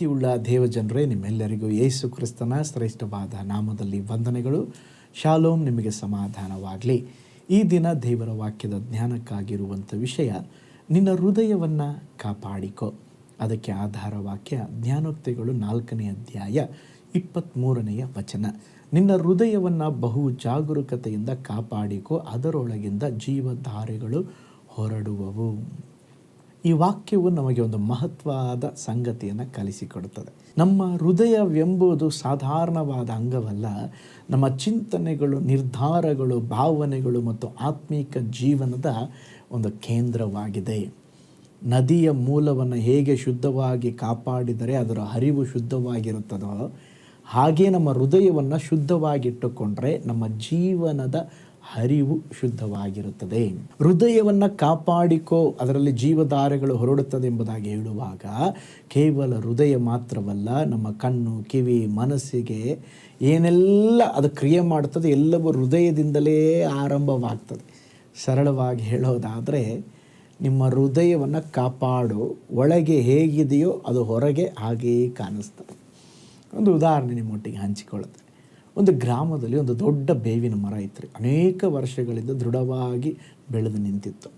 ಪ್ರೀತಿಯುಳ್ಳ ದೇವಜನರೇ, ನಿಮ್ಮೆಲ್ಲರಿಗೂ ಯೇಸು ಕ್ರಿಸ್ತನ ಶ್ರೇಷ್ಠವಾದ ನಾಮದಲ್ಲಿ ವಂದನೆಗಳು. ಶಾಲೋಮ್ ನಿಮಗೆ ಸಮಾಧಾನವಾಗಲಿ. ಈ ದಿನ ದೇವರ ವಾಕ್ಯದ ಜ್ಞಾನಕ್ಕಾಗಿರುವಂಥ ವಿಷಯ, ನಿನ್ನ ಹೃದಯವನ್ನು ಕಾಪಾಡಿಕೊ. ಅದಕ್ಕೆ ಆಧಾರ ವಾಕ್ಯ, ಜ್ಞಾನೋಕ್ತಿಗಳು ನಾಲ್ಕನೇ ಅಧ್ಯಾಯ ಇಪ್ಪತ್ತ್ಮೂರನೆಯ ವಚನ. ನಿನ್ನ ಹೃದಯವನ್ನು ಬಹು ಜಾಗರೂಕತೆಯಿಂದ ಕಾಪಾಡಿಕೊ, ಅದರೊಳಗಿಂದ ಜೀವಧಾರೆಗಳು ಹೊರಡುವವು. ಈ ವಾಕ್ಯವು ನಮಗೆ ಒಂದು ಮಹತ್ವದ ಸಂಗತಿಯನ್ನು ಕಲಿಸಿಕೊಡುತ್ತದೆ. ನಮ್ಮ ಹೃದಯವೆಂಬುದು ಸಾಧಾರಣವಾದ ಅಂಗವಲ್ಲ. ನಮ್ಮ ಚಿಂತನೆಗಳು, ನಿರ್ಧಾರಗಳು, ಭಾವನೆಗಳು ಮತ್ತು ಆತ್ಮೀಕ ಜೀವನದ ಒಂದು ಕೇಂದ್ರವಾಗಿದೆ. ನದಿಯ ಮೂಲವನ್ನು ಹೇಗೆ ಶುದ್ಧವಾಗಿ ಕಾಪಾಡಿದರೆ ಅದರ ಹರಿವು ಶುದ್ಧವಾಗಿರುತ್ತದೋ ಹಾಗೆ ನಮ್ಮ ಹೃದಯವನ್ನು ಶುದ್ಧವಾಗಿಟ್ಟುಕೊಂಡ್ರೆ ನಮ್ಮ ಜೀವನದ ಹರಿವು ಶುದ್ಧವಾಗಿರುತ್ತದೆ. ಹೃದಯವನ್ನು ಕಾಪಾಡಿಕೋ, ಅದರಲ್ಲಿ ಜೀವಧಾರೆಗಳು ಹೊರಡುತ್ತದೆ ಎಂಬುದಾಗಿ ಹೇಳುವಾಗ ಕೇವಲ ಹೃದಯ ಮಾತ್ರವಲ್ಲ, ನಮ್ಮ ಕಣ್ಣು, ಕಿವಿ, ಮನಸ್ಸಿಗೆ ಏನೆಲ್ಲ ಅದು ಕ್ರಿಯೆ ಮಾಡುತ್ತದೆ ಎಲ್ಲವೂ ಹೃದಯದಿಂದಲೇ ಆರಂಭವಾಗ್ತದೆ. ಸರಳವಾಗಿ ಹೇಳೋದಾದರೆ, ನಿಮ್ಮ ಹೃದಯವನ್ನು ಕಾಪಾಡು, ಒಳಗೆ ಹೇಗಿದೆಯೋ ಅದು ಹೊರಗೆ ಹಾಗೆಯೇ ಕಾಣಿಸ್ತದೆ. ಒಂದು ಉದಾಹರಣೆ ನಿಮ್ಮೊಟ್ಟಿಗೆ ಹಂಚಿಕೊಳ್ಳುತ್ತೆ ಒಂದು ಗ್ರಾಮದಲ್ಲಿ ಒಂದು ದೊಡ್ಡ ಬೇವಿನ ಮರ ಇತ್ತು ಅನೇಕ ವರ್ಷಗಳಿಂದ ದೃಢವಾಗಿ ಬೆಳೆದು ನಿಂತಿತ್ತು.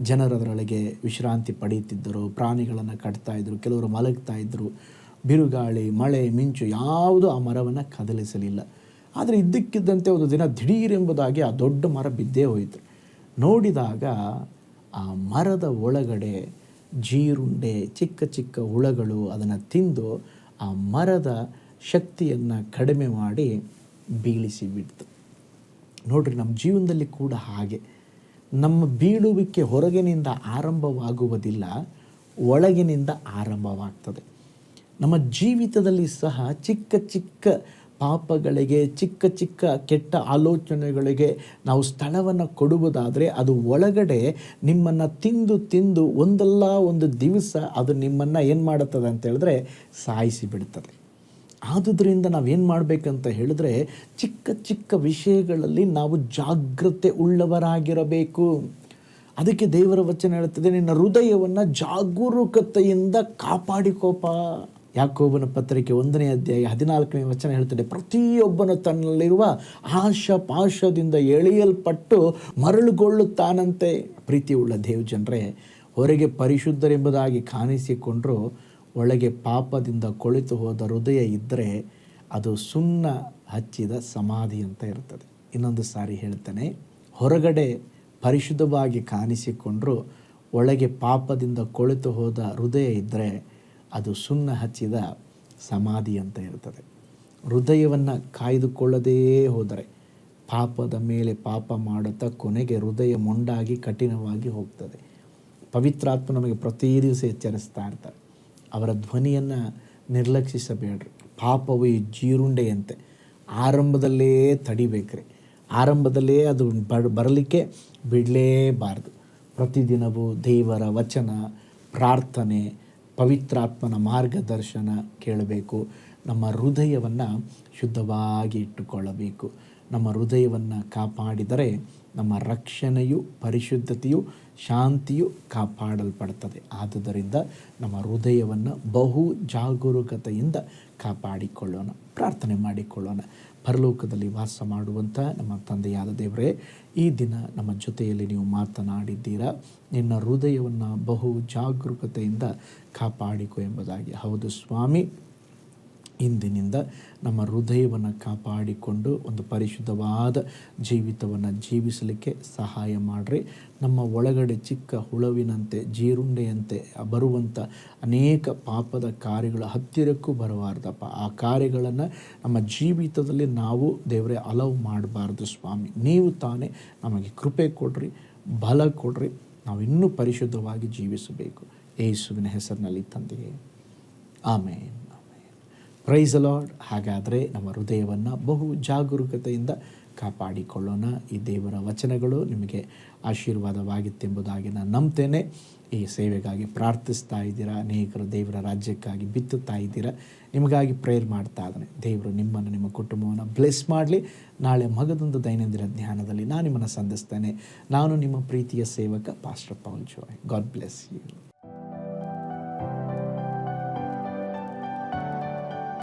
ಜನರು ಅದರೊಳಗೆ ವಿಶ್ರಾಂತಿ ಪಡೆಯುತ್ತಿದ್ದರು, ಪ್ರಾಣಿಗಳನ್ನು ಕಟ್ತಾ ಇದ್ದರು ಕೆಲವರು ಮಲಗ್ತಾ ಇದ್ದರು ಬಿರುಗಾಳಿ, ಮಳೆ, ಮಿಂಚು ಯಾವುದೂ ಆ ಮರವನ್ನು ಕದಲಿಸಲಿಲ್ಲ. ಆದರೆ ಇದ್ದಕ್ಕಿದ್ದಂತೆ ಒಂದು ದಿನ ದಿಢೀರೆಂಬುದಾಗಿ ಆ ದೊಡ್ಡ ಮರ ಬಿದ್ದೇ ಹೋಯಿತು. ನೋಡಿದಾಗ ಆ ಮರದ ಒಳಗಡೆ ಜೀರುಂಡೆ, ಚಿಕ್ಕ ಚಿಕ್ಕ ಹುಳಗಳು ಅದನ್ನು ತಿಂದು ಆ ಮರದ ಶಕ್ತಿಯನ್ನು ಕಡಿಮೆ ಮಾಡಿ ಬೀಳಿಸಿ ಬಿಡ್ತು. ನೋಡ್ರಿ, ನಮ್ಮ ಜೀವನದಲ್ಲಿ ಕೂಡ ಹಾಗೆ. ನಮ್ಮ ಬೀಳುವಿಕೆ ಹೊರಗಿನಿಂದ ಆರಂಭವಾಗುವುದಿಲ್ಲ, ಒಳಗಿನಿಂದ ಆರಂಭವಾಗ್ತದೆ. ನಮ್ಮ ಜೀವಿತದಲ್ಲಿ ಸಹ ಚಿಕ್ಕ ಚಿಕ್ಕ ಪಾಪಗಳಿಗೆ, ಚಿಕ್ಕ ಚಿಕ್ಕ ಕೆಟ್ಟ ಆಲೋಚನೆಗಳಿಗೆ ನಾವು ಸ್ಥಳವನ್ನು ಕೊಡುವುದಾದರೆ ಅದು ಒಳಗಡೆ ನಿಮ್ಮನ್ನು ತಿಂದು ತಿಂದು ಒಂದಲ್ಲ ಒಂದು ದಿವಸ ಅದು ನಿಮ್ಮನ್ನು ಏನು ಮಾಡುತ್ತದೆ ಅಂತ ಹೇಳಿದ್ರೆ ಸಾಯಿಸಿ ಬಿಡ್ತದೆ. ಆದುದರಿಂದ ನಾವೇನು ಮಾಡಬೇಕಂತ ಹೇಳಿದ್ರೆ ಚಿಕ್ಕ ಚಿಕ್ಕ ವಿಷಯಗಳಲ್ಲಿ ನಾವು ಜಾಗ್ರತೆ ಉಳ್ಳವರಾಗಿರಬೇಕು. ಅದಕ್ಕೆ ದೇವರ ವಚನ ಹೇಳುತ್ತದೆ ನಿನ್ನ ಹೃದಯವನ್ನು ಜಾಗರೂಕತೆಯಿಂದ ಕಾಪಾಡಿಕೋಪ ಯಾಕೋಬನ ಪತ್ರಿಕೆ ಒಂದನೇ ಅಧ್ಯಾಯ ಹದಿನಾಲ್ಕನೇ ವಚನ ಹೇಳ್ತದೆ, ಪ್ರತಿಯೊಬ್ಬನು ತನ್ನಲ್ಲಿರುವ ಆಶ ಪಾಶದಿಂದ ಎಳೆಯಲ್ಪಟ್ಟು ಮರಳುಗೊಳ್ಳುತ್ತಾನಂತೆ. ಪ್ರೀತಿಯುಳ್ಳ ದೇವ್ ಜನರೇ ಹೊರಗೆ ಪರಿಶುದ್ಧರೆಂಬುದಾಗಿ ಕಾಣಿಸಿಕೊಂಡರೂ ಒಳಗೆ ಪಾಪದಿಂದ ಕೊಳಿತು ಹೋದ ಹೃದಯ ಇದ್ದರೆ ಅದು ಸುಣ್ಣ ಹಚ್ಚಿದ ಸಮಾಧಿ ಅಂತ ಇರ್ತದೆ. ಇನ್ನೊಂದು ಸಾರಿ ಹೇಳ್ತೇನೆ, ಹೊರಗಡೆ ಪರಿಶುದ್ಧವಾಗಿ ಕಾಣಿಸಿಕೊಂಡರೂ ಒಳಗೆ ಪಾಪದಿಂದ ಕೊಳಿತು ಹೋದ ಹೃದಯ ಇದ್ದರೆ ಅದು ಸುಣ್ಣ ಹಚ್ಚಿದ ಸಮಾಧಿ ಅಂತ ಇರ್ತದೆ. ಹೃದಯವನ್ನು ಕಾಯ್ದುಕೊಳ್ಳದೇ ಹೋದರೆ ಪಾಪದ ಮೇಲೆ ಪಾಪ ಮಾಡುತ್ತಾ ಕೊನೆಗೆ ಹೃದಯ ಮೊಂಡಾಗಿ ಕಠಿಣವಾಗಿ ಹೋಗ್ತದೆ. ಪವಿತ್ರಾತ್ಮ ನಮಗೆ ಪ್ರತಿ ದಿವಸ ಎಚ್ಚರಿಸ್ತಾ ಇರ್ತಾರೆ. ಅವರ ಧ್ವನಿಯನ್ನು ನಿರ್ಲಕ್ಷಿಸಬೇಡ್ರಿ. ಪಾಪವು ಜೀರುಂಡೆಯಂತೆ. ಆರಂಭದಲ್ಲೇ ತಡಿಬೇಕ್ರಿ. ಆರಂಭದಲ್ಲೇ ಅದು ಬರಲಿಕ್ಕೆ ಬಿಡಲೇಬಾರ್ದು. ಪ್ರತಿದಿನವೂ ದೇವರ ವಚನ, ಪ್ರಾರ್ಥನೆ, ಪವಿತ್ರಾತ್ಮನ ಮಾರ್ಗದರ್ಶನ ಕೇಳಬೇಕು. ನಮ್ಮ ಹೃದಯವನ್ನು ಶುದ್ಧವಾಗಿ ಇಟ್ಟುಕೊಳ್ಳಬೇಕು. ನಮ್ಮ ಹೃದಯವನ್ನು ಕಾಪಾಡಿದರೆ ನಮ್ಮ ರಕ್ಷಣೆಯು, ಪರಿಶುದ್ಧತೆಯು, ಶಾಂತಿಯು ಕಾಪಾಡಲ್ಪಡ್ತದೆ. ಆದುದರಿಂದ ನಮ್ಮ ಹೃದಯವನ್ನು ಬಹು ಜಾಗರೂಕತೆಯಿಂದ ಕಾಪಾಡಿಕೊಳ್ಳೋಣ. ಪ್ರಾರ್ಥನೆ ಮಾಡಿಕೊಳ್ಳೋಣ. ಪರಲೋಕದಲ್ಲಿ ವಾಸ ಮಾಡುವಂಥ ನಮ್ಮ ತಂದೆಯಾದ ದೇವರೇ, ಈ ದಿನ ನಮ್ಮ ಜೊತೆಯಲ್ಲಿ ನೀವು ಮಾತನಾಡಿದ್ದೀರಾ? ನಿನ್ನ ಹೃದಯವನ್ನು ಬಹು ಜಾಗರೂಕತೆಯಿಂದ ಕಾಪಾಡಿಕೊ ಎಂಬುದಾಗಿ. ಹೌದು ಸ್ವಾಮಿ. ಇಂದಿನಿಂದ ನಮ್ಮ ಹೃದಯವನ್ನು ಕಾಪಾಡಿಕೊಂಡು ಒಂದು ಪರಿಶುದ್ಧವಾದ ಜೀವಿತವನ್ನು ಜೀವಿಸಲಿಕ್ಕೆ ಸಹಾಯ ಮಾಡಿರಿ. ನಮ್ಮ ಒಳಗಡೆ ಚಿಕ್ಕ ಹುಳವಿನಂತೆ, ಜೀರುಂಡೆಯಂತೆ ಬರುವಂಥ ಅನೇಕ ಪಾಪದ ಕಾರ್ಯಗಳು ಹತ್ತಿರಕ್ಕೂ ಬರಬಾರ್ದಪ್ಪ. ಆ ಕಾರ್ಯಗಳನ್ನು ನಮ್ಮ ಜೀವಿತದಲ್ಲಿ ನಾವು ದೇವರೇ ಅಲವ್ ಮಾಡಬಾರ್ದು ಸ್ವಾಮಿ. ನೀವು ತಾನೇ ನಮಗೆ ಕೃಪೆ ಕೊಡ್ರಿ, ಬಲ ಕೊಡ್ರಿ. ನಾವು ಇನ್ನೂ ಪರಿಶುದ್ಧವಾಗಿ ಜೀವಿಸಬೇಕು. ಯೇಸುವಿನ ಹೆಸರಿನಲ್ಲಿ ತಂದೆಯೇ. ಆಮೇಲೆ ಪ್ರೈಸ್ ಅಲಾಡ್ ಹಾಗಾದರೆ ನಮ್ಮ ಹೃದಯವನ್ನು ಬಹು ಜಾಗರೂಕತೆಯಿಂದ ಕಾಪಾಡಿಕೊಳ್ಳೋಣ. ಈ ದೇವರ ವಚನಗಳು ನಿಮಗೆ ಆಶೀರ್ವಾದವಾಗಿತ್ತೆಂಬುದಾಗಿ ನಾನು ನಂಬ್ತೇನೆ. ಈ ಸೇವೆಗಾಗಿ ಪ್ರಾರ್ಥಿಸ್ತಾ ಇದ್ದೀರಾ? ಅನೇಕರು ದೇವರ ರಾಜ್ಯಕ್ಕಾಗಿ ಬಿತ್ತುತ್ತಾ ಇದ್ದೀರಾ? ನಿಮಗಾಗಿ ಪ್ರೇಯರ್ ಮಾಡ್ತಾ ಇದ್ದಾನೆ. ದೇವರು ನಿಮ್ಮನ್ನು ನಿಮ್ಮ ಕುಟುಂಬವನ್ನು ಬ್ಲೆಸ್ ಮಾಡಲಿ. ನಾಳೆ ಮಗದೊಂದು ದೈನಂದಿನ ಧ್ಯಾನದಲ್ಲಿ ನಾನು ನಿಮ್ಮನ್ನು ಸಂಧಿಸ್ತೇನೆ. ನಾನು ನಿಮ್ಮ ಪ್ರೀತಿಯ ಸೇವಕ pastor Paul Joy God bless you